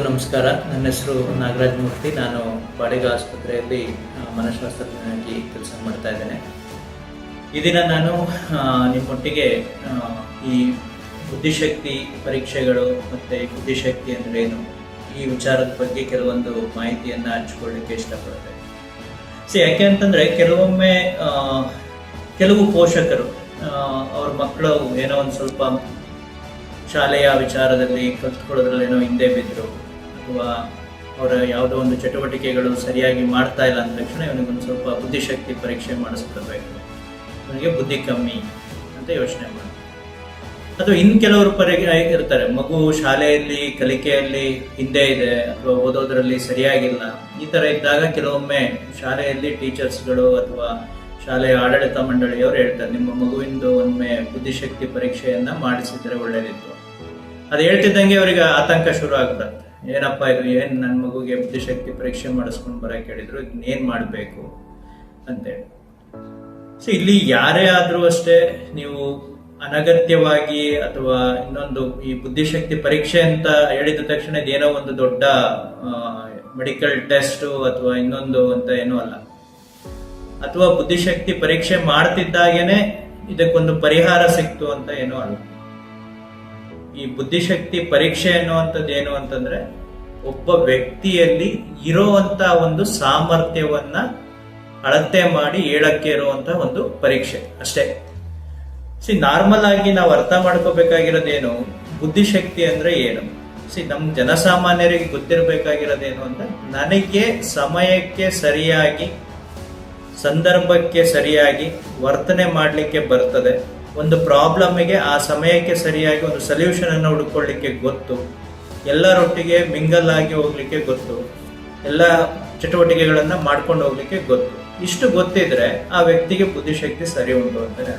ನಮಸ್ಕಾರ. ನನ್ನ ಹೆಸರು ನಾಗರಾಜ್ ಮೂರ್ತಿ. ನಾನು ಬಾಡಿಗ ಆಸ್ಪತ್ರೆಯಲ್ಲಿ ಮನಶಾಸ್ತ್ರಜ್ಞನಾಗಿ ಕೆಲಸ ಮಾಡ್ತಾ ಇದ್ದೇನೆ. ಈ ದಿನ ನಾನು ನಿಮ್ಮೊಟ್ಟಿಗೆ ಈ ಬುದ್ಧಿಶಕ್ತಿ ಪರೀಕ್ಷೆಗಳು ಮತ್ತು ಬುದ್ಧಿಶಕ್ತಿ ಅಂದ್ರೆ ಏನು ಈ ವಿಚಾರದ ಬಗ್ಗೆ ಕೆಲವೊಂದು ಮಾಹಿತಿಯನ್ನು ಹಂಚ್ಕೊಳ್ಳಿಕ್ಕೆ ಇಷ್ಟಪಡ್ತೇನೆ. ಸೊ ಯಾಕೆ ಅಂತಂದ್ರೆ ಕೆಲವೊಮ್ಮೆ ಕೆಲವು ಪೋಷಕರು ಅವ್ರ ಮಕ್ಕಳು ಏನೋ ಒಂದು ಸ್ವಲ್ಪ ಶಾಲೆಯ ವಿಚಾರದಲ್ಲಿ ಕಲ್ತ್ಕೊಳ್ಳೋದ್ರಲ್ಲಿ ಏನೋ ಹಿಂದೆ ಬಿದ್ದರು ಅಥವಾ ಅವರ ಯಾವುದೋ ಒಂದು ಚಟುವಟಿಕೆಗಳು ಸರಿಯಾಗಿ ಮಾಡ್ತಾ ಇಲ್ಲ ಅಂದ ತಕ್ಷಣ ಇವನಿಗೊಂದು ಸ್ವಲ್ಪ ಬುದ್ಧಿಶಕ್ತಿ ಪರೀಕ್ಷೆ ಮಾಡಿಸ್ಕೊಳ್ಬೇಕು ಅವನಿಗೆ ಬುದ್ಧಿ ಕಮ್ಮಿ ಅಂತ ಯೋಚನೆ ಮಾಡಿ ಅಥವಾ ಇನ್ನು ಕೆಲವರು ಪರಿ ಇರ್ತಾರೆ, ಮಗು ಶಾಲೆಯಲ್ಲಿ, ಕಲಿಕೆಯಲ್ಲಿ ಹಿಂದೆ ಇದೆ, ಅಥವಾ ಓದೋದ್ರಲ್ಲಿ ಸರಿಯಾಗಿಲ್ಲ. ಈ ಥರ ಇದ್ದಾಗ ಕೆಲವೊಮ್ಮೆ ಶಾಲೆಯಲ್ಲಿ ಟೀಚರ್ಸ್ಗಳು ಅಥವಾ ಶಾಲೆಯ ಆಡಳಿತ ಮಂಡಳಿಯವರು ಹೇಳ್ತಾರೆ, ನಿಮ್ಮ ಮಗುವಿಂದು ಒಮ್ಮೆ ಬುದ್ಧಿಶಕ್ತಿ ಪರೀಕ್ಷೆಯನ್ನು ಮಾಡಿಸಿದರೆ ಒಳ್ಳೇದಿತ್ತು. ಅದು ಹೇಳ್ತಿದ್ದಂಗೆ ಅವರಿಗೆ ಆತಂಕ ಶುರು ಆಗ್ಬಿಡುತ್ತೆ. ಏನಪ್ಪ ಇದು, ಏನ್ ನನ್ನ ಮಗುಗೆ ಬುದ್ಧಿಶಕ್ತಿ ಪರೀಕ್ಷೆ ಮಾಡಿಸ್ಕೊಂಡು ಬರಕ್ ಹೇಳಿದ್ರು ಮಾಡಬೇಕು ಮಾಡ್ಬೇಕು ಅಂತೇಳಿ ಸೊ ಇಲ್ಲಿ ಯಾರೇ ಆದ್ರೂ ಅಷ್ಟೇ ನೀವು ಅನಗತ್ಯವಾಗಿ ಅಥವಾ ಇನ್ನೊಂದು ಈ ಬುದ್ಧಿಶಕ್ತಿ ಪರೀಕ್ಷೆ ಅಂತ ಹೇಳಿದ ತಕ್ಷಣ ಇದೇನೋ ಒಂದು ದೊಡ್ಡ ಮೆಡಿಕಲ್ ಟೆಸ್ಟ್ ಅಥವಾ ಇನ್ನೊಂದು ಅಂತ ಏನೂ ಅಲ್ಲ. ಅಥವಾ ಬುದ್ಧಿಶಕ್ತಿ ಪರೀಕ್ಷೆ ಮಾಡ್ತಿದ್ದಾಗೇನೆ ಇದಕ್ಕೊಂದು ಪರಿಹಾರ ಸಿಕ್ತು ಅಂತ ಏನೂ ಅಲ್ಲ. ಈ ಬುದ್ಧಿಶಕ್ತಿ ಪರೀಕ್ಷೆ ಅನ್ನುವಂಥದ್ದು ಏನು ಅಂತಂದ್ರೆ ಒಬ್ಬ ವ್ಯಕ್ತಿಯಲ್ಲಿ ಇರುವಂತ ಒಂದು ಸಾಮರ್ಥ್ಯವನ್ನ ಅಳತೆ ಮಾಡಿ ಹೇಳಕ್ಕೆ ಇರುವಂತ ಒಂದು ಪರೀಕ್ಷೆ ಅಷ್ಟೇ. ಸಿ, ನಾರ್ಮಲ್ ಆಗಿ ನಾವು ಅರ್ಥ ಮಾಡ್ಕೋಬೇಕಾಗಿರೋದೇನು? ಬುದ್ಧಿಶಕ್ತಿ ಅಂದ್ರೆ ಏನು? ಸಿ ನಮ್ಮ ಜನಸಾಮಾನ್ಯರಿಗೆ ಗೊತ್ತಿರಬೇಕಾಗಿರೋದೇನು ಅಂತ ನನಗೆ ಸಮಯಕ್ಕೆ ಸರಿಯಾಗಿ, ಸಂದರ್ಭಕ್ಕೆ ಸರಿಯಾಗಿ ವರ್ತನೆ ಮಾಡಲಿಕ್ಕೆ ಬರ್ತದೆ. ಒಂದು ಪ್ರಾಬ್ಲಮ್ಗೆ ಆ ಸಮಯಕ್ಕೆ ಸರಿಯಾಗಿ ಒಂದು ಸೊಲ್ಯೂಷನ್ ಅನ್ನು ಹುಡುಕೊಳ್ಳಿಕ್ಕೆ ಗೊತ್ತು. ಎಲ್ಲರೊಟ್ಟಿಗೆ ಮಿಂಗಲ್ ಆಗಿ ಹೋಗ್ಲಿಕ್ಕೆ ಗೊತ್ತು. ಎಲ್ಲ ಚಟುವಟಿಕೆಗಳನ್ನು ಮಾಡ್ಕೊಂಡು ಹೋಗ್ಲಿಕ್ಕೆ ಗೊತ್ತು. ಇಷ್ಟು ಗೊತ್ತಿದ್ರೆ ಆ ವ್ಯಕ್ತಿಗೆ ಬುದ್ಧಿಶಕ್ತಿ ಸರಿ ಉಂಟು ಅಂತಾನೆ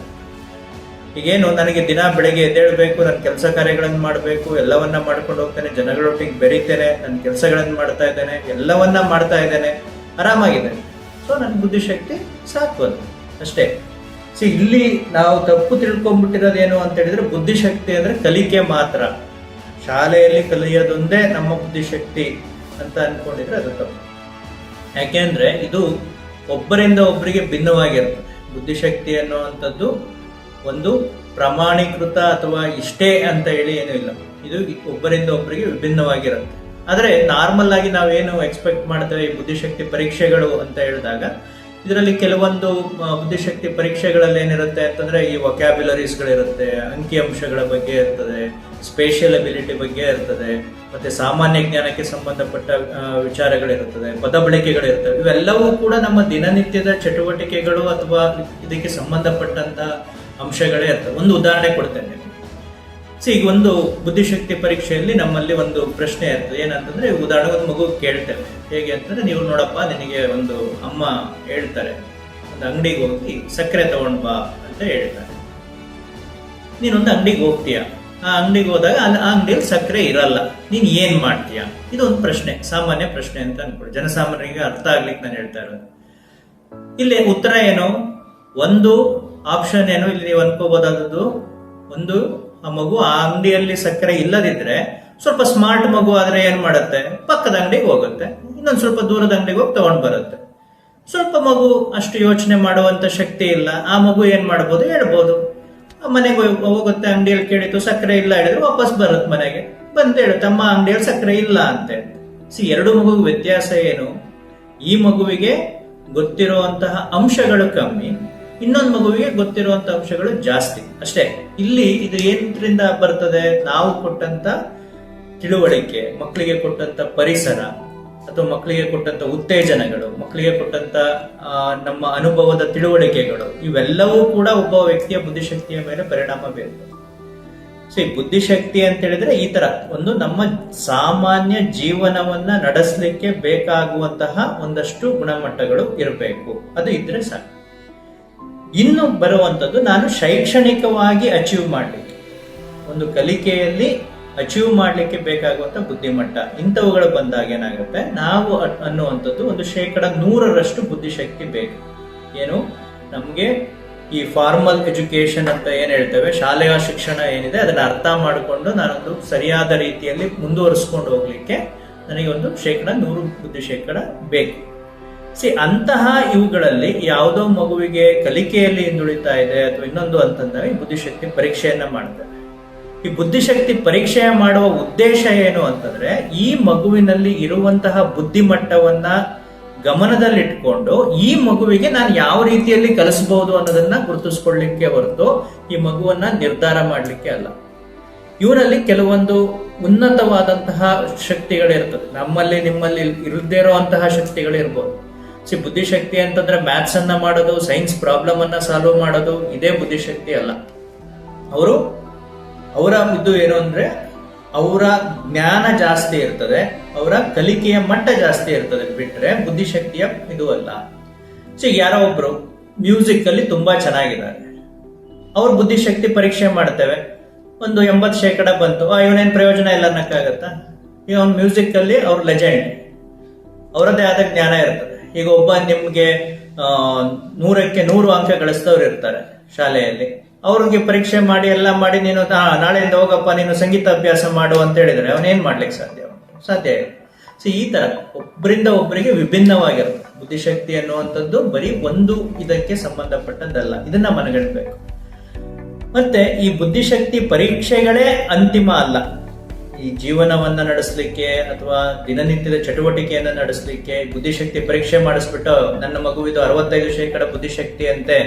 ಈಗೇನು ನನಗೆ ದಿನ ಬೆಳಗ್ಗೆ ಎದ್ದೇಳಬೇಕು ನನ್ನ ಕೆಲಸ ಕಾರ್ಯಗಳನ್ನು ಮಾಡಬೇಕು, ಎಲ್ಲವನ್ನ ಮಾಡ್ಕೊಂಡು ಹೋಗ್ತೇನೆ, ಜನಗಳೊಟ್ಟಿಗೆ ಬೆರೀತೇನೆ ನನ್ನ ಕೆಲಸಗಳನ್ನು ಮಾಡ್ತಾ ಇದ್ದೇನೆ, ಎಲ್ಲವನ್ನ ಮಾಡ್ತಾ ಇದ್ದೇನೆ ಆರಾಮಾಗಿದೆ ಸೊ ನನ್ನ ಬುದ್ಧಿಶಕ್ತಿ ಸಾಕು ಅಂತ. ಅಷ್ಟೇ. ಸಿ ಇಲ್ಲಿ ನಾವು ತಪ್ಪು ತಿಳ್ಕೊಂಡ್ಬಿಟ್ಟಿರೋದೇನು ಅಂತ ಹೇಳಿದ್ರೆ ಬುದ್ಧಿಶಕ್ತಿ ಅಂದ್ರೆ ಕಲಿಕೆ ಮಾತ್ರ. ಶಾಲೆಯಲ್ಲಿ ಕಲಿಯೋದೊಂದೇ ನಮ್ಮ ಬುದ್ಧಿಶಕ್ತಿ ಅಂತ ಅನ್ಕೊಂಡಿದ್ರೆ ಅದು ತಪ್ಪು. ಯಾಕೆಂದ್ರೆ ಇದು ಒಬ್ಬರಿಂದ ಒಬ್ಬರಿಗೆ ಭಿನ್ನವಾಗಿರುತ್ತೆ. ಬುದ್ಧಿಶಕ್ತಿ ಅನ್ನುವಂಥದ್ದು ಒಂದು ಪ್ರಮಾಣೀಕೃತ ಅಥವಾ ಇಷ್ಟೇ ಅಂತ ಹೇಳಿ ಏನೂ ಇಲ್ಲ. ಇದು ಒಬ್ಬರಿಂದ ಒಬ್ಬರಿಗೆ ವಿಭಿನ್ನವಾಗಿರುತ್ತೆ. ಆದರೆ ನಾರ್ಮಲ್ ಆಗಿ ನಾವೇನು ಎಕ್ಸ್ಪೆಕ್ಟ್ ಮಾಡ್ತೇವೆ ಈ ಬುದ್ಧಿಶಕ್ತಿ ಪರೀಕ್ಷೆಗಳು ಅಂತ ಹೇಳಿದಾಗ ಇದರಲ್ಲಿ ಕೆಲವೊಂದು ಬುದ್ಧಿಶಕ್ತಿ ಪರೀಕ್ಷೆಗಳಲ್ಲಿ ಏನಿರುತ್ತೆ ಅಂತಂದ್ರೆ ಈ ವೊಕ್ಯಾಬ್ಯುಲರೀಸ್ಗಳಿರುತ್ತೆ ಅಂಕಿಅಂಶಗಳ ಬಗ್ಗೆ ಇರ್ತದೆ ಸ್ಪೇಷಿಯಲ್ ಅಬಿಲಿಟಿ ಬಗ್ಗೆ ಇರ್ತದೆ, ಮತ್ತೆ ಸಾಮಾನ್ಯ ಜ್ಞಾನಕ್ಕೆ ಸಂಬಂಧಪಟ್ಟ ವಿಚಾರಗಳಿರುತ್ತದೆ, ಪದ ಬಳಕೆಗಳಿರ್ತವೆ ಇವೆಲ್ಲವೂ ಕೂಡ ನಮ್ಮ ದಿನನಿತ್ಯದ ಚಟುವಟಿಕೆಗಳು ಅಥವಾ ಇದಕ್ಕೆ ಸಂಬಂಧಪಟ್ಟಂತ ಅಂಶಗಳೇ ಇರ್ತವೆ. ಒಂದು ಉದಾಹರಣೆ ಕೊಡ್ತೇನೆ ಸೊ, ಈಗ ಒಂದು ಬುದ್ಧಿಶಕ್ತಿ ಪರೀಕ್ಷೆಯಲ್ಲಿ ನಮ್ಮಲ್ಲಿ ಒಂದು ಪ್ರಶ್ನೆ ಇರ್ತದೆ. ಏನಂತಂದ್ರೆ ಉದಾಹರಣೆ ಒಂದು ಮಗು ಕೇಳ್ತೇವೆ. ಹೇಗೆ ಅಂತಂದ್ರೆ ನೀವು ನೋಡಪ್ಪ, ನಿನಗೆ ಒಂದು ಅಮ್ಮ ಹೇಳ್ತಾರೆ. ಒಂದು ಅಂಗಡಿಗೆ ಹೋಗಿ ಸಕ್ಕರೆ ತಗೊಂಡ್ ಬಾ ಅಂತ ಹೇಳ್ತಾರೆ. ನೀನೊಂದು ಅಂಗಡಿಗೆ ಹೋಗ್ತೀಯ? ಆ ಅಂಗಡಿಗೆ ಹೋದಾಗ ಆ ಅಂಗಡಿಯಲ್ಲಿ ಸಕ್ಕರೆ ಇರಲ್ಲ. ನೀನ್ ಏನ್ ಮಾಡ್ತೀಯ? ಇದೊಂದು ಪ್ರಶ್ನೆ, ಸಾಮಾನ್ಯ ಪ್ರಶ್ನೆ ಅಂತ ಅನ್ಕೊಳ್ಳಿ. ಜನಸಾಮಾನ್ಯರಿಗೆ ಅರ್ಥ ಆಗ್ಲಿಕ್ಕೆ ನಾನು ಹೇಳ್ತಾ ಇರೋದು. ಇಲ್ಲಿ ಉತ್ತರ ಏನು? ಒಂದು ಆಪ್ಷನ್ ಏನು? ಇಲ್ಲಿ ನೀವು ಅನ್ಕೋಬಹುದಾದದ್ದು, ಒಂದು ಆ ಮಗು ಆ ಅಂಗಡಿಯಲ್ಲಿ ಸಕ್ಕರೆ ಇಲ್ಲದಿದ್ರೆ ಸ್ವಲ್ಪ ಸ್ಮಾರ್ಟ್ ಮಗು ಆದ್ರೆ ಏನ್ ಮಾಡುತ್ತೆ? ಪಕ್ಕದ ಅಂಗಡಿಗೆ ಹೋಗುತ್ತೆ. ಇನ್ನೊಂದು ಸ್ವಲ್ಪ ದೂರದ ಅಂಗಡಿಗೆ ಹೋಗಿ ತಗೊಂಡ್ ಬರುತ್ತೆ. ಸ್ವಲ್ಪ ಮಗು ಅಷ್ಟು ಯೋಚನೆ ಮಾಡುವಂತ ಶಕ್ತಿ ಇಲ್ಲ. ಆ ಮಗು ಏನ್ ಮಾಡ್ಬೋದು? ಹೇಳ್ಬೋದು. ಮನೆಗೆ ಹೋಗ್- ಹೋಗುತ್ತೆ, ಅಂಗಡಿಯಲ್ಲಿ ಕೇಳಿತು ಸಕ್ಕರೆ ಇಲ್ಲ ಹೇಳಿದ್ರೆ ವಾಪಸ್ ಬರುತ್ತೆ ಮನೆಗೆ. ಬಂದು ಹೇಳುತ್ತೆ ಅಮ್ಮ ಅಂಗಡಿಯಲ್ಲಿ ಸಕ್ಕರೆ ಇಲ್ಲ ಅಂತ ಸಿ, ಎರಡು ಮಗು ವ್ಯತ್ಯಾಸ ಏನು? ಈ ಮಗುವಿಗೆ ಗೊತ್ತಿರುವಂತಹ ಅಂಶಗಳು ಕಮ್ಮಿ, ಇನ್ನೊಂದು ಮಗುವಿಗೆ ಗೊತ್ತಿರುವಂತಹ ಅಂಶಗಳು ಜಾಸ್ತಿ. ಅಷ್ಟೇ. ಇಲ್ಲಿ ಇದು ಏನರಿಂದ ಬರ್ತದೆ? ನಾವು ಕೊಟ್ಟಂತ ತಿಳುವಳಿಕೆ, ಮಕ್ಕಳಿಗೆ ಕೊಟ್ಟಂತ ಪರಿಸರ ಅಥವಾ ಮಕ್ಕಳಿಗೆ ಕೊಟ್ಟಂತ ಉತ್ತೇಜನಗಳು, ಮಕ್ಕಳಿಗೆ ಕೊಟ್ಟಂತ ನಮ್ಮ ಅನುಭವದ ತಿಳುವಳಿಕೆಗಳು, ಇವೆಲ್ಲವೂ ಕೂಡ ಒಬ್ಬ ವ್ಯಕ್ತಿಯ ಬುದ್ಧಿಶಕ್ತಿಯ ಮೇಲೆ ಪರಿಣಾಮ ಬೀರುತ್ತೆ. ಸೊ ಈ ಬುದ್ಧಿಶಕ್ತಿ ಅಂತ ಹೇಳಿದ್ರೆ ಈ ತರ, ಒಂದು ನಮ್ಮ ಸಾಮಾನ್ಯ ಜೀವನವನ್ನ ನಡೆಸಲಿಕ್ಕೆ ಬೇಕಾಗುವಂತಹ ಒಂದಷ್ಟು ಗುಣಮಟ್ಟಗಳು ಇರಬೇಕು. ಅದು ಇದ್ರೆ ಸಾಕು. ಇನ್ನು ಬರುವಂತದ್ದು ನಾನು ಶೈಕ್ಷಣಿಕವಾಗಿ ಅಚೀವ್ ಮಾಡಲಿಕ್ಕೆ. ಒಂದು ಕಲಿಕೆಯಲ್ಲಿ ಅಚೀವ್ ಮಾಡಲಿಕ್ಕೆ ಬೇಕಾಗುವಂತ ಬುದ್ಧಿಮಟ್ಟ. ಇಂಥವುಗಳು ಬಂದಾಗ ಏನಾಗುತ್ತೆ? ನಾವು ಅನ್ನುವಂಥದ್ದು ಒಂದು ಶೇಕಡ ನೂರರಷ್ಟು ಬುದ್ಧಿಶಕ್ತಿ ಬೇಕು. ಏನು? ನಮಗೆ ಈ ಫಾರ್ಮಲ್ ಎಜುಕೇಶನ್ ಅಂತ ಏನು ಹೇಳ್ತೇವೆ? ಶಾಲೆಯ ಶಿಕ್ಷಣ ಏನಿದೆ, ಅದನ್ನ ಅರ್ಥ ಮಾಡಿಕೊಂಡು ನಾನೊಂದು ಸರಿಯಾದ ರೀತಿಯಲ್ಲಿ ಮುಂದುವರಿಸ್ಕೊಂಡು ಹೋಗ್ಲಿಕ್ಕೆ ನನಗೆ ಒಂದು ಶೇಕಡ ನೂರು ಬುದ್ಧಿ ಶೇಕಡ ಬೇಕು. ಸಿ ಅಂತಹ ಇವುಗಳಲ್ಲಿ ಯಾವುದೋ ಮಗುವಿಗೆ ಕಲಿಕೆಯಲ್ಲಿ ಹಿಂದುಳಿತಾ ಇದೆ, ಅಥವಾ ಇನ್ನೊಂದು ಅಂತಂದಾಗ ಬುದ್ಧಿಶಕ್ತಿ ಪರೀಕ್ಷೆಯನ್ನ ಮಾಡ್ತಾರೆ. ಈ ಬುದ್ಧಿಶಕ್ತಿ ಪರೀಕ್ಷೆ ಮಾಡುವ ಉದ್ದೇಶ ಏನು ಅಂತಂದ್ರೆ, ಈ ಮಗುವಿನಲ್ಲಿ ಇರುವಂತಹ ಬುದ್ಧಿಮಟ್ಟವನ್ನ ಗಮನದಲ್ಲಿಟ್ಕೊಂಡು ಈ ಮಗುವಿಗೆ ನಾನು ಯಾವ ರೀತಿಯಲ್ಲಿ ಕಲಿಸಬಹುದು ಅನ್ನೋದನ್ನ ಗುರುತಿಸ್ಕೊಳ್ಳಿಕ್ಕೆ ಹೊರತು ಈ ಮಗುವನ್ನ ನಿರ್ಧಾರ ಮಾಡಲಿಕ್ಕೆ ಅಲ್ಲ. ಇವರಲ್ಲಿ ಕೆಲವೊಂದು ಉನ್ನತವಾದಂತಹ ಶಕ್ತಿಗಳಿರ್ತದೆ. ನಮ್ಮಲ್ಲಿ, ನಿಮ್ಮಲ್ಲಿ ಇರದೇ ಇರುವಂತಹ ಶಕ್ತಿಗಳಿರ್ಬೋದು. ಸಿ, ಬುದ್ಧಿಶಕ್ತಿ ಅಂತಂದ್ರೆ ಮ್ಯಾಥ್ಸ್ ಅನ್ನ ಮಾಡೋದು, ಸೈನ್ಸ್ ಪ್ರಾಬ್ಲಮ್ ಅನ್ನ ಸಾಲ್ವ್ ಮಾಡೋದು, ಇದೇ ಬುದ್ಧಿಶಕ್ತಿ ಅಲ್ಲ. ಅವರು ಅವರ ಇದು ಏನು ಅಂದ್ರೆ, ಅವರ ಜ್ಞಾನ ಜಾಸ್ತಿ ಇರ್ತದೆ, ಅವರ ಕಲಿಕೆಯ ಮಟ್ಟ ಜಾಸ್ತಿ ಇರ್ತದೆ ಬಿಟ್ರೆ ಬುದ್ಧಿಶಕ್ತಿಯ ಇದು ಅಲ್ಲ. ಸೊ ಯಾರೋ ಒಬ್ರು ಮ್ಯೂಸಿಕ್ ಅಲ್ಲಿ ತುಂಬಾ ಚೆನ್ನಾಗಿದ್ದಾರೆ. ಅವ್ರ ಬುದ್ಧಿಶಕ್ತಿ ಪರೀಕ್ಷೆ ಮಾಡ್ತೇವೆ. ಒಂದು ಎಂಬತ್ತು ಶೇಕಡ ಬಂತು. ಇವನೇನ್ ಪ್ರಯೋಜನ ಇಲ್ಲ ಅನ್ನಕ್ಕಾಗತ್ತಾ ಈಗ ಅವ್ನ ಮ್ಯೂಸಿಕ್ ಅಲ್ಲಿ ಅವ್ರ ಲೆಜೆಂಡ್ ಅವರದೇ ಆದ ಜ್ಞಾನ ಇರ್ತದೆ. ಈಗ ಒಬ್ಬ ನಿಮ್ಗೆ ನೂರಕ್ಕೆ ನೂರು ಅಂಕ ಗಳಿಸಿದವ್ರು ಇರ್ತಾರೆ ಶಾಲೆಯಲ್ಲಿ. ಅವ್ರಿಗೆ ಪರೀಕ್ಷೆ ಮಾಡಿ, ಎಲ್ಲ ಮಾಡಿ, ನೀನು ನಾಳೆಯಿಂದ ಹೋಗಪ್ಪ, ನೀನು ಸಂಗೀತ ಅಭ್ಯಾಸ ಮಾಡು ಅಂತ ಹೇಳಿದ್ರೆ ಅವನೇನ್ ಮಾಡ್ಲಿಕ್ಕೆ ಸಾಧ್ಯ? ಸಾಧ್ಯ ಇಲ್ಲ. ಸೊ ಈ ತರ ಒಬ್ಬರಿಂದ ಒಬ್ಬರಿಗೆ ವಿಭಿನ್ನವಾಗಿರುತ್ತೆ. ಬುದ್ಧಿಶಕ್ತಿ ಅನ್ನುವಂಥದ್ದು ಬರೀ ಒಂದು ಇದಕ್ಕೆ ಸಂಬಂಧಪಟ್ಟದ್ದಲ್ಲ. ಇದನ್ನ ಮನಗಣಬೇಕು ಮತ್ತೆ ಈ ಬುದ್ಧಿಶಕ್ತಿ ಪರೀಕ್ಷೆಗಳೇ ಅಂತಿಮ ಅಲ್ಲ. ಈ ಜೀವನವನ್ನ ನಡೆಸಲಿಕ್ಕೆ ಅಥವಾ ದಿನನಿತ್ಯದ ಚಟುವಟಿಕೆಯನ್ನ ನಡೆಸಲಿಕ್ಕೆ ಬುದ್ಧಿಶಕ್ತಿ ಪರೀಕ್ಷೆ ಮಾಡಿಸ್ಬಿಟ್ಟು, ನನ್ನ ಮಗುವಿದು ಅರವತ್ತೈದು ಶೇಕಡ ಬುದ್ಧಿಶಕ್ತಿ ಅಂತೆ,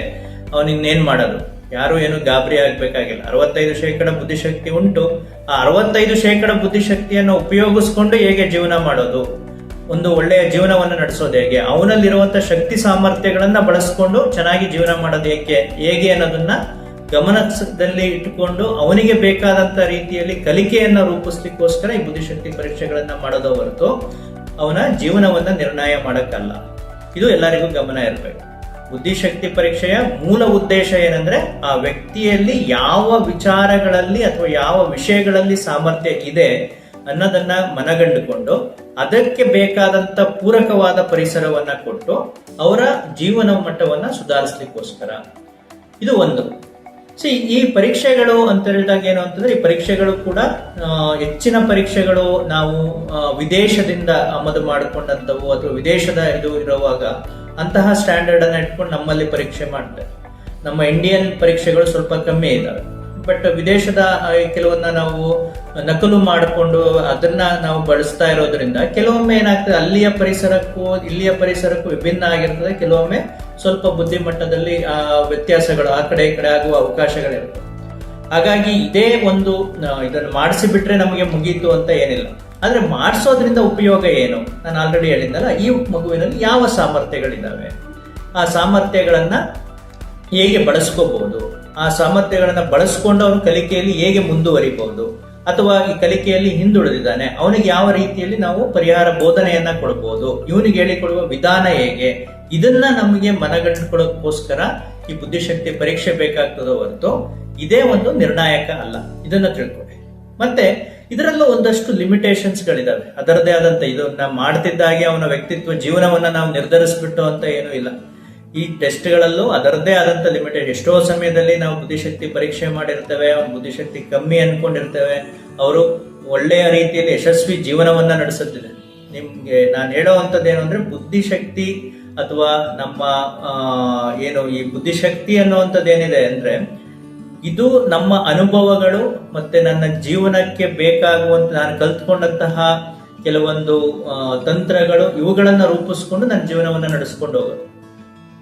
ಅವನಿನ್ನೇನ್ ಮಾಡೋದು? ಯಾರು ಏನು ಗಾಬರಿ ಆಗ್ಬೇಕಾಗಿಲ್ಲ. ಅರವತ್ತೈದು ಶೇಕಡ ಬುದ್ಧಿಶಕ್ತಿ ಉಂಟು. ಆ ಅರವತ್ತೈದು ಶೇಕಡ ಬುದ್ಧಿಶಕ್ತಿಯನ್ನು ಉಪಯೋಗಿಸ್ಕೊಂಡು ಹೇಗೆ ಜೀವನ ಮಾಡೋದು? ಒಂದು ಒಳ್ಳೆಯ ಜೀವನವನ್ನು ನಡೆಸೋದು ಹೇಗೆ? ಅವನಲ್ಲಿರುವಂತ ಶಕ್ತಿ ಸಾಮರ್ಥ್ಯಗಳನ್ನ ಬಳಸ್ಕೊಂಡು ಚೆನ್ನಾಗಿ ಜೀವನ ಮಾಡೋದು ಹೇಗೆ ಹೇಗೆ ಅನ್ನೋದನ್ನ ಗಮನದಲ್ಲಿ ಇಟ್ಟುಕೊಂಡು ಅವನಿಗೆ ಬೇಕಾದಂಥ ರೀತಿಯಲ್ಲಿ ಕಲಿಕೆಯನ್ನ ರೂಪಿಸ್ಲಿಕ್ಕೋಸ್ಕರ ಈ ಬುದ್ಧಿಶಕ್ತಿ ಪರೀಕ್ಷೆಗಳನ್ನ ಮಾಡೋದು ಹೊರತು ಅವನ ಜೀವನವನ್ನ ನಿರ್ಣಯ ಮಾಡೋಕ್ಕಲ್ಲ. ಇದು ಎಲ್ಲರಿಗೂ ಗಮನ ಇರಬೇಕು. ಬುದ್ಧಿಶಕ್ತಿ ಪರೀಕ್ಷೆಯ ಮೂಲ ಉದ್ದೇಶ ಏನಂದ್ರೆ ಆ ವ್ಯಕ್ತಿಯಲ್ಲಿ ಯಾವ ವಿಚಾರಗಳಲ್ಲಿ ಅಥವಾ ಯಾವ ವಿಷಯಗಳಲ್ಲಿ ಸಾಮರ್ಥ್ಯ ಇದೆ ಅನ್ನೋದನ್ನ ಮನಗಂಡುಕೊಂಡು ಅದಕ್ಕೆ ಬೇಕಾದಂತ ಪೂರಕವಾದ ಪರಿಸರವನ್ನ ಕೊಟ್ಟು ಅವರ ಜೀವನ ಮಟ್ಟವನ್ನ ಸುಧಾರಿಸ್ಲಿಕ್ಕೋಸ್ಕರ. ಇದು ಒಂದು. ಸಿ, ಈ ಪರೀಕ್ಷೆಗಳು ಅಂತ ಹೇಳಿದಾಗ ಏನು ಅಂತಂದ್ರೆ ಈ ಪರೀಕ್ಷೆಗಳು ಕೂಡ ಹೆಚ್ಚಿನ ಪರೀಕ್ಷೆಗಳು ನಾವು ವಿದೇಶದಿಂದ ಆಮದು ಮಾಡಿಕೊಂಡಂತವು ಅಥವಾ ವಿದೇಶದ ಇದು ಇರುವಾಗ ಅಂತಹ ಸ್ಟ್ಯಾಂಡರ್ಡ್ ಅನ್ನ ಇಟ್ಕೊಂಡು ನಮ್ಮಲ್ಲಿ ಪರೀಕ್ಷೆ ಮಾಡ್ತಾರೆ. ನಮ್ಮ ಇಂಡಿಯನ್ ಪರೀಕ್ಷೆಗಳು ಸ್ವಲ್ಪ ಕಮ್ಮಿ ಇದಾವೆ. ಬಟ್ ವಿದೇಶದ ಕೆಲವನ್ನ ನಾವು ನಕಲು ಮಾಡಿಕೊಂಡು ಅದನ್ನ ನಾವು ಬಳಸ್ತಾ ಇರೋದ್ರಿಂದ ಕೆಲವೊಮ್ಮೆ ಏನಾಗ್ತದೆ, ಅಲ್ಲಿಯ ಪರಿಸರಕ್ಕೂ, ಇಲ್ಲಿಯ ಪರಿಸರಕ್ಕೂ ವಿಭಿನ್ನ ಆಗಿರ್ತದೆ. ಕೆಲವೊಮ್ಮೆ ಸ್ವಲ್ಪ ಬುದ್ಧಿಮಟ್ಟದಲ್ಲಿ ವ್ಯತ್ಯಾಸಗಳು ಆ ಕಡೆ ಈ ಕಡೆ ಆಗುವ ಅವಕಾಶಗಳಿರುತ್ತೆ ಹಾಗಾಗಿ ಇದೇ ಒಂದು ಇದನ್ನು ಮಾಡಿಸಿಬಿಟ್ರೆ ನಮಗೆ ಮುಗೀತು ಅಂತ ಏನಿಲ್ಲ. ಆದ್ರೆ ಮಾಡಿಸೋದ್ರಿಂದ ಉಪಯೋಗ ಏನು? ನಾನು ಆಲ್ರೆಡಿ ಹೇಳಿದ್ದಲ್ಲ, ಈ ಮಗುವಿನಲ್ಲಿ ಯಾವ ಸಾಮರ್ಥ್ಯಗಳಿದಾವೆ? ಆ ಸಾಮರ್ಥ್ಯಗಳನ್ನ ಹೇಗೆ ಬಳಸ್ಕೋಬಹುದು? ಆ ಸಾಮರ್ಥ್ಯಗಳನ್ನು ಬಳಸ್ಕೊಂಡು ಅವನು ಕಲಿಕೆಯಲ್ಲಿ ಹೇಗೆ ಮುಂದುವರಿಬಹುದು? ಅಥವಾ ಈ ಕಲಿಕೆಯಲ್ಲಿ ಹಿಂದುಳಿದಿದ್ದಾನೆ, ಅವನಿಗೆ ಯಾವ ರೀತಿಯಲ್ಲಿ ನಾವು ಪರಿಹಾರ ಬೋಧನೆಯನ್ನ ಕೊಡಬಹುದು ಇವನಿಗೆ ಹೇಳಿಕೊಡುವ ವಿಧಾನ ಹೇಗೆ? ಇದನ್ನ ನಮಗೆ ಮನಗಂಡುಕೊಳ್ಳೋಕ್ಕೋಸ್ಕರ ಈ ಬುದ್ಧಿಶಕ್ತಿ ಪರೀಕ್ಷೆ ಬೇಕಾಗ್ತದೋ ಹೊರತು, ಇದೇ ಒಂದು ನಿರ್ಣಾಯಕ ಅಲ್ಲ. ಇದನ್ನ ತಿಳ್ಕೊಳ್ಳಿ ಮತ್ತೆ ಇದರಲ್ಲೂ ಒಂದಷ್ಟು ಲಿಮಿಟೇಷನ್ಸ್ ಗಳಿದಾವೆ. ಅದರದೇ ಆದಂತ ಇದನ್ನ ಮಾಡ್ತಿದ್ದಾಗೆ ಅವನ ವ್ಯಕ್ತಿತ್ವ, ಜೀವನವನ್ನ ನಾವು ನಿರ್ಧರಿಸ್ಬಿಟ್ಟು ಅಂತ ಏನೂ ಇಲ್ಲ. ಈ ಟೆಸ್ಟ್ಗಳಲ್ಲೂ ಅದರದ್ದೇ ಆದಂತ ಲಿಮಿಟೆಡ್ ಎಷ್ಟೋ ಸಮಯದಲ್ಲಿ ನಾವು ಬುದ್ಧಿಶಕ್ತಿ ಪರೀಕ್ಷೆ ಮಾಡಿರ್ತೇವೆ, ಅವ್ನ ಬುದ್ಧಿಶಕ್ತಿ ಕಮ್ಮಿ ಅನ್ಕೊಂಡಿರ್ತೇವೆ. ಅವರು ಒಳ್ಳೆಯ ರೀತಿಯಲ್ಲಿ ಯಶಸ್ವಿ ಜೀವನವನ್ನ ನಡೆಸುತ್ತಿದೆ. ನಿಮ್ಗೆ ನಾನು ಹೇಳೋವಂಥದ್ದು ಏನು ಅಂದ್ರೆ, ಬುದ್ಧಿಶಕ್ತಿ ಅಥವಾ ನಮ್ಮ ಏನು ಈ ಬುದ್ಧಿಶಕ್ತಿ ಅನ್ನುವಂಥದ್ದು ಏನಿದೆ ಅಂದ್ರೆ ಇದು ನಮ್ಮ ಅನುಭವಗಳು ಮತ್ತೆ ನನ್ನ ಜೀವನಕ್ಕೆ ಬೇಕಾಗುವಂತ ನಾನು ಕಲ್ತ್ಕೊಂಡಂತಹ ಕೆಲವೊಂದು ತಂತ್ರಗಳು, ಇವುಗಳನ್ನು ರೂಪಿಸ್ಕೊಂಡು ನನ್ನ ಜೀವನವನ್ನ ನಡೆಸ್ಕೊಂಡು ಹೋಗೋದು.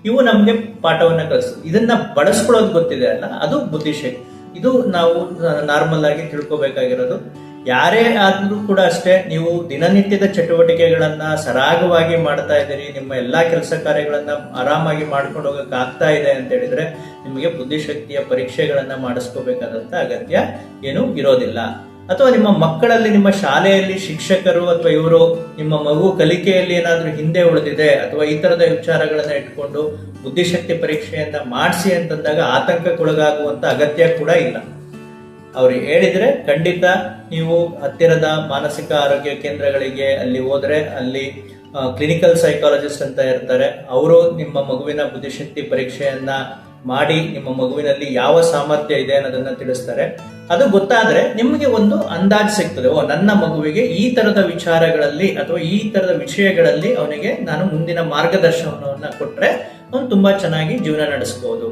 ಇವು ನಮಗೆ ಪಾಠವನ್ನ ಕಲಿಸ್ತದೆ ಇದನ್ನ ಬಳಸ್ಕೊಳ್ಳೋದು ಗೊತ್ತಿದೆ ಅಲ್ಲ? ಅದು ಬುದ್ಧಿಶಕ್ತಿ. ಇದು ನಾವು ನಾರ್ಮಲ್ ಆಗಿ ತಿಳ್ಕೊಬೇಕಾಗಿರೋದು. ಯಾರೇ ಆದ್ರೂ ಕೂಡ ಅಷ್ಟೇ, ನೀವು ದಿನನಿತ್ಯದ ಚಟುವಟಿಕೆಗಳನ್ನ ಸರಾಗವಾಗಿ ಮಾಡ್ತಾ ಇದ್ದೀರಿ, ನಿಮ್ಮ ಎಲ್ಲಾ ಕೆಲಸ ಕಾರ್ಯಗಳನ್ನ ಆರಾಮಾಗಿ ಮಾಡ್ಕೊಂಡು ಹೋಗಕ್ ಆಗ್ತಾ ಇದೆ ಅಂತ ಹೇಳಿದ್ರೆ ನಿಮಗೆ ಬುದ್ಧಿಶಕ್ತಿಯ ಪರೀಕ್ಷೆಗಳನ್ನ ಮಾಡಿಸ್ಕೋಬೇಕಾದಂತ ಅಗತ್ಯ ಏನು ಇರೋದಿಲ್ಲ. ಅಥವಾ ನಿಮ್ಮ ಮಕ್ಕಳಲ್ಲಿ ನಿಮ್ಮ ಶಾಲೆಯಲ್ಲಿ ಶಿಕ್ಷಕರು ಅಥವಾ ಇವರು ನಿಮ್ಮ ಮಗು ಕಲಿಕೆಯಲ್ಲಿ ಏನಾದರೂ ಹಿಂದೆ ಉಳಿದಿದೆ ಅಥವಾ ಈ ತರದ ವಿಚಾರಗಳನ್ನ ಇಟ್ಕೊಂಡು ಬುದ್ಧಿಶಕ್ತಿ ಪರೀಕ್ಷೆಯನ್ನ ಮಾಡಿಸಿ ಅಂತಂದಾಗ ಆತಂಕಕ್ಕೊಳಗಾಗುವಂಥ ಅಗತ್ಯ ಕೂಡ ಇಲ್ಲ. ಅವ್ರು ಹೇಳಿದ್ರೆ ಖಂಡಿತ ನೀವು ಹತ್ತಿರದ ಮಾನಸಿಕ ಆರೋಗ್ಯ ಕೇಂದ್ರಗಳಿಗೆ ಅಲ್ಲಿ ಹೋದ್ರೆ ಅಲ್ಲಿ ಕ್ಲಿನಿಕಲ್ ಸೈಕಾಲಜಿಸ್ಟ್ ಅಂತ ಇರ್ತಾರೆ. ಅವರು ನಿಮ್ಮ ಮಗುವಿನ ಬುದ್ಧಿಶಕ್ತಿ ಪರೀಕ್ಷೆಯನ್ನ ಮಾಡಿ ನಿಮ್ಮ ಮಗುವಿನಲ್ಲಿ ಯಾವ ಸಾಮರ್ಥ್ಯ ಇದೆ ಅನ್ನೋದನ್ನ ತಿಳಿಸ್ತಾರೆ. ಅದು ಗೊತ್ತಾದ್ರೆ ನಿಮಗೆ ಒಂದು ಅಂದಾಜು ಸಿಗ್ತದೆ. ಓ, ನನ್ನ ಮಗುವಿಗೆ ಈ ತರದ ವಿಚಾರಗಳಲ್ಲಿ ಅಥವಾ ಈ ತರದ ವಿಷಯಗಳಲ್ಲಿ ಅವನಿಗೆ ನಾನು ಮುಂದಿನ ಮಾರ್ಗದರ್ಶನವನ್ನ ಕೊಟ್ರೆ ಅವನು ತುಂಬಾ ಚೆನ್ನಾಗಿ ಜೀವನ ನಡೆಸಬಹುದು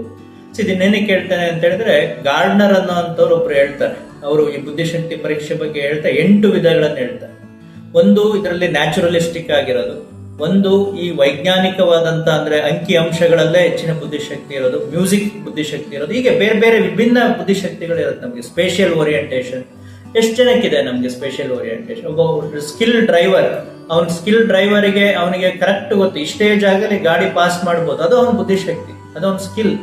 ಇದನ್ನೇನೆ ಕೇಳ್ತಾನೆ ಅಂತ ಹೇಳಿದ್ರೆ ಗಾರ್ಡ್ನರ್ ಅನ್ನೋ ಅಂತವ್ರು ಒಬ್ರು ಹೇಳ್ತಾರೆ. ಅವರು ಈ ಬುದ್ಧಿಶಕ್ತಿ ಪರೀಕ್ಷೆ ಬಗ್ಗೆ ಹೇಳ್ತಾ ಎಂಟು ವಿಧಗಳನ್ನು ಹೇಳ್ತಾರೆ. ಒಂದು ಇದರಲ್ಲಿ ನ್ಯಾಚುರಲಿಸ್ಟಿಕ್ ಆಗಿರೋದು. ಒಂದು ಈ ವೈಜ್ಞಾನಿಕವಾದಂತ ಅಂದ್ರೆ ಅಂಕಿ ಅಂಶಗಳಲ್ಲೇ ಹೆಚ್ಚಿನ ಬುದ್ಧಿಶಕ್ತಿ ಇರೋದು, ಮ್ಯೂಸಿಕ್ ಬುದ್ಧಿಶಕ್ತಿ ಇರೋದು, ಹೀಗೆ ಬೇರೆ ಬೇರೆ ವಿಭಿನ್ನ ಬುದ್ಧಿಶಕ್ತಿಗಳು ಇರುತ್ತೆ ನಮಗೆ. ಸ್ಪೇಷಿಯಲ್ ಓರಿಯಂಟೇಷನ್ ಎಷ್ಟು ಜನಕ್ಕಿದೆ ನಮಗೆ ಸ್ಪೇಷಿಯಲ್ ಓರಿಯಂಟೇಷನ್ ಒಬ್ಬ ಸ್ಕಿಲ್ ಡ್ರೈವರ್ ಅವನ ಸ್ಕಿಲ್ ಡ್ರೈವರಿಗೆ ಅವನಿಗೆ ಕರೆಕ್ಟ್ ಗೊತ್ತು. ಇಷ್ಟೇ ಜಾಗದಲ್ಲಿ ಗಾಡಿ ಪಾಸ್ ಮಾಡ್ಬೋದು. ಅದು ಅವನ ಬುದ್ಧಿಶಕ್ತಿ. ಅದು ಅವನ ಸ್ಕಿಲ್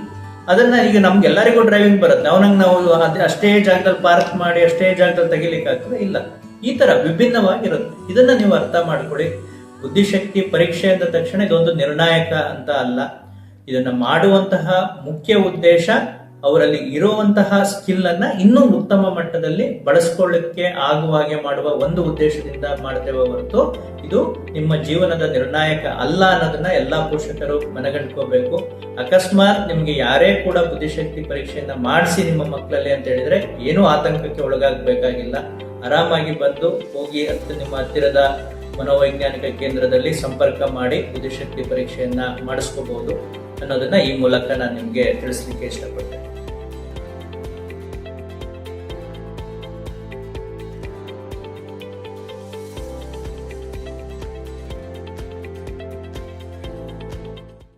ಅದನ್ನ ಈಗ ನಮ್ಗೆಲ್ಲರಿಗೂ ಡ್ರೈವಿಂಗ್ ಬರುತ್ತೆ. ಅವನಂಗ್ ನಾವು ಅಷ್ಟೇ ಜಾಗದಲ್ಲಿ ಪಾರ್ಕ್ ಮಾಡಿ, ಅಷ್ಟೇ ಜಾಗದಲ್ಲಿ ತೆಗಿಲಿಕ್ಕಾಗ್ತದೆ ಇಲ್ಲ. ಈ ತರ ವಿಭಿನ್ನವಾಗಿರುತ್ತೆ. ಇದನ್ನ ನೀವು ಅರ್ಥ ಮಾಡ್ಕೊಳ್ಳಿ. ಬುದ್ಧಿಶಕ್ತಿ ಪರೀಕ್ಷೆ ಅಂದ ತಕ್ಷಣ ಇದೊಂದು ನಿರ್ಣಾಯಕ ಅಂತ ಅಲ್ಲ. ಇದನ್ನ ಮಾಡುವಂತಹ ಮುಖ್ಯ ಉದ್ದೇಶ ಅವರಲ್ಲಿ ಇರುವಂತಹ ಸ್ಕಿಲ್ ಅನ್ನ ಇನ್ನೂ ಉತ್ತಮ ಮಟ್ಟದಲ್ಲಿ ಬಳಸ್ಕೊಳ್ಳಕ್ಕೆ ಆಗುವ ಹಾಗೆ ಮಾಡುವ ಒಂದು ಉದ್ದೇಶದಿಂದ ಮಾಡ್ತೇವೆ ಹೊರತು ಇದು ನಿಮ್ಮ ಜೀವನದ ನಿರ್ಣಾಯಕ ಅಲ್ಲ ಅನ್ನೋದನ್ನ ಎಲ್ಲಾ ಪೋಷಕರು ಮನಗಂಡ್ಕೋಬೇಕು. ಅಕಸ್ಮಾತ್ ನಿಮ್ಗೆ ಯಾರೇ ಕೂಡ ಬುದ್ಧಿಶಕ್ತಿ ಪರೀಕ್ಷೆಯನ್ನ ಮಾಡಿಸಿ ನಿಮ್ಮ ಮಕ್ಕಳಲ್ಲಿ ಅಂತ ಹೇಳಿದ್ರೆ ಏನೂ ಆತಂಕಕ್ಕೆ ಒಳಗಾಗಬೇಕಾಗಿಲ್ಲ. ಆರಾಮಾಗಿ ಬಂದು ಹೋಗಿ ಹತ್ತು ನಿಮ್ಮ ಹತ್ತಿರದ ಮನೋವೈಜ್ಞಾನಿಕ ಕೇಂದ್ರದಲ್ಲಿ ಸಂಪರ್ಕ ಮಾಡಿ ಬುದ್ಧಿಶಕ್ತಿ ಪರೀಕ್ಷೆಯನ್ನ ಮಾಡಿಸ್ಕೋಬಹುದು ಅನ್ನೋದನ್ನ ಈ ಮೂಲಕ ನಾನು ನಿಮ್ಗೆ ತಿಳಿಸ್ಲಿಕ್ಕೆ ಇಷ್ಟಪಡ್ತೇನೆ.